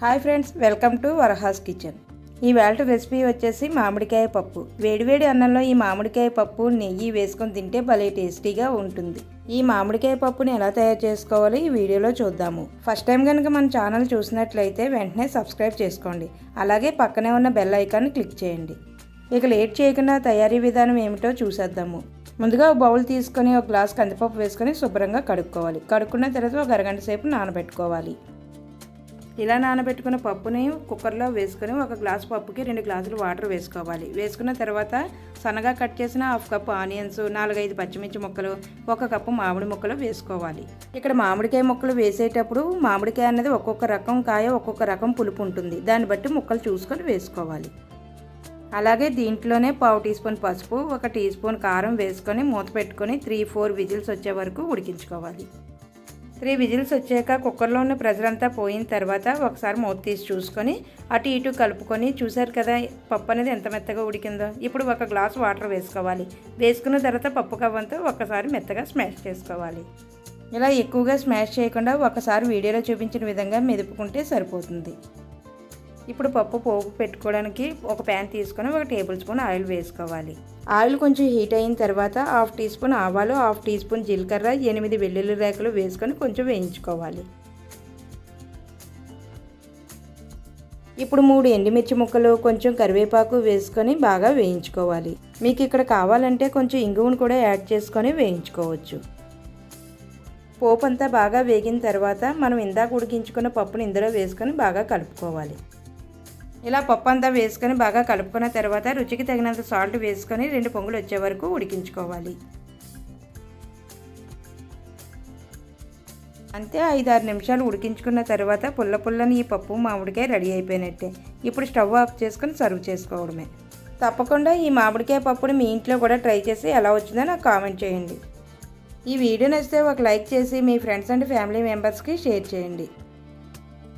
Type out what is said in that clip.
Hi friends welcome to Varahas kitchen. ఈ వేళ recipe వచ్చేసి మామిడికాయ పప్పు. వేడివేడి అన్నంలో ఈ మామిడికాయ పప్పు నెయ్యి వేసుకొని తింటే భలే టేస్టీగా ఉంటుంది. ఈ మామిడికాయ పప్పుని ఎలా తయారు చేసుకోవాలో ఈ వీడియోలో చూద్దాము. ఫస్ట్ టైం కనుక మన ఛానల్ చూసినట్లయితే వెంటనే సబ్స్క్రైబ్ చేసుకోండి. అలాగే పక్కనే ఉన్న బెల్ ఐకాన్ క్లిక్ చేయండి. ఇక లేట్ చేయకుండా తయారీ విధానం ఏమిటో చూసేద్దాము. ముందుగా ఒక బౌల్ తీసుకొని ఒక గ్లాస్ కందిపప్పు వేసుకొని శుభ్రంగా కడుక్కోవాలి. కడుక్కున్న తర్వాత ఒక అరగంట సేపు నానబెట్టుకోవాలి. ఇలా నానబెట్టుకున్న పప్పుని కుక్కర్లో వేసుకొని ఒక గ్లాస్ పప్పుకి రెండు గ్లాసులు వాటర్ వేసుకోవాలి. వేసుకున్న తర్వాత సన్నగా కట్ చేసిన హాఫ్ కప్ ఆనియన్స్ నాలుగైదు పచ్చిమిర్చి ముక్కలు ఒక కప్పు మామిడి ముక్కలు వేసుకోవాలి. ఇక్కడ మామిడికాయ ముక్కలు వేసేటప్పుడు మామిడికాయ అనేది ఒక్కొక్క రకం కాయ ఒక్కొక్క రకం పులుపు ఉంటుంది. దాన్ని బట్టి ముక్కలు చూసుకొని వేసుకోవాలి. అలాగే దీంట్లోనే పావు టీ స్పూన్ పసుపు ఒక టీ స్పూన్ కారం వేసుకొని మూత పెట్టుకొని త్రీ ఫోర్ విజిల్స్ వచ్చే వరకు ఉడికించుకోవాలి. త్రీ విజిల్స్ వచ్చాక కుక్కర్లో ఉన్న ప్రెజర్ అంతా పోయిన తర్వాత ఒకసారి మూత తీసి చూసుకొని అటు ఇటు కలుపుకొని చూశారు కదా పప్పు అనేది ఎంత మెత్తగా ఉడికిందో. ఇప్పుడు ఒక గ్లాస్ వాటర్ వేసుకోవాలి. వేసుకున్న తర్వాత పప్పు కవ్వంతో ఒకసారి మెత్తగా స్మాష్ చేసుకోవాలి. ఇలా ఎక్కువగా స్మాష్ చేయకుండా ఒకసారి వీడియోలో చూపించిన విధంగా మెదుపుకుంటే సరిపోతుంది. ఇప్పుడు పప్పు పోపు పెట్టుకోవడానికి ఒక ప్యాన్ తీసుకొని ఒక టేబుల్ స్పూన్ ఆయిల్ వేసుకోవాలి. ఆయిల్ కొంచెం హీట్ అయిన తర్వాత హాఫ్ టీ స్పూన్ ఆవాలు హాఫ్ టీ స్పూన్ జీలకర్ర ఎనిమిది వెల్లుల్లి రేకలు వేసుకొని కొంచెం వేయించుకోవాలి. ఇప్పుడు మూడు ఎండుమిర్చి ముక్కలు కొంచెం కరివేపాకు వేసుకొని బాగా వేయించుకోవాలి. మీకు ఇక్కడ కావాలంటే కొంచెం ఇంగువను కూడా యాడ్ చేసుకొని వేయించుకోవచ్చు. పోపు అంతా బాగా వేగిన తర్వాత మనం ఇందాక ఉడికించుకున్న పప్పుని ఇందులో వేసుకొని బాగా కలుపుకోవాలి. ఇలా పప్పు అంతా వేసుకొని బాగా కలుపుకున్న తర్వాత రుచికి తగినంత సాల్ట్ వేసుకొని రెండు పొంగులు వచ్చే వరకు ఉడికించుకోవాలి. అంతే ఐదారు నిమిషాలు ఉడికించుకున్న తర్వాత పుల్ల పుల్లని ఈ పప్పు మామిడికాయ రెడీ అయిపోయినట్టే. ఇప్పుడు స్టవ్ ఆఫ్ చేసుకొని సర్వ్ చేసుకోవడమే. తప్పకుండా ఈ మామిడికాయ పప్పుని మీ ఇంట్లో కూడా ట్రై చేసి ఎలా వచ్చిందో నాకు కామెంట్ చేయండి. ఈ వీడియో నచ్చితే ఒక లైక్ చేసి మీ ఫ్రెండ్స్ అండ్ ఫ్యామిలీ మెంబర్స్కి షేర్ చేయండి.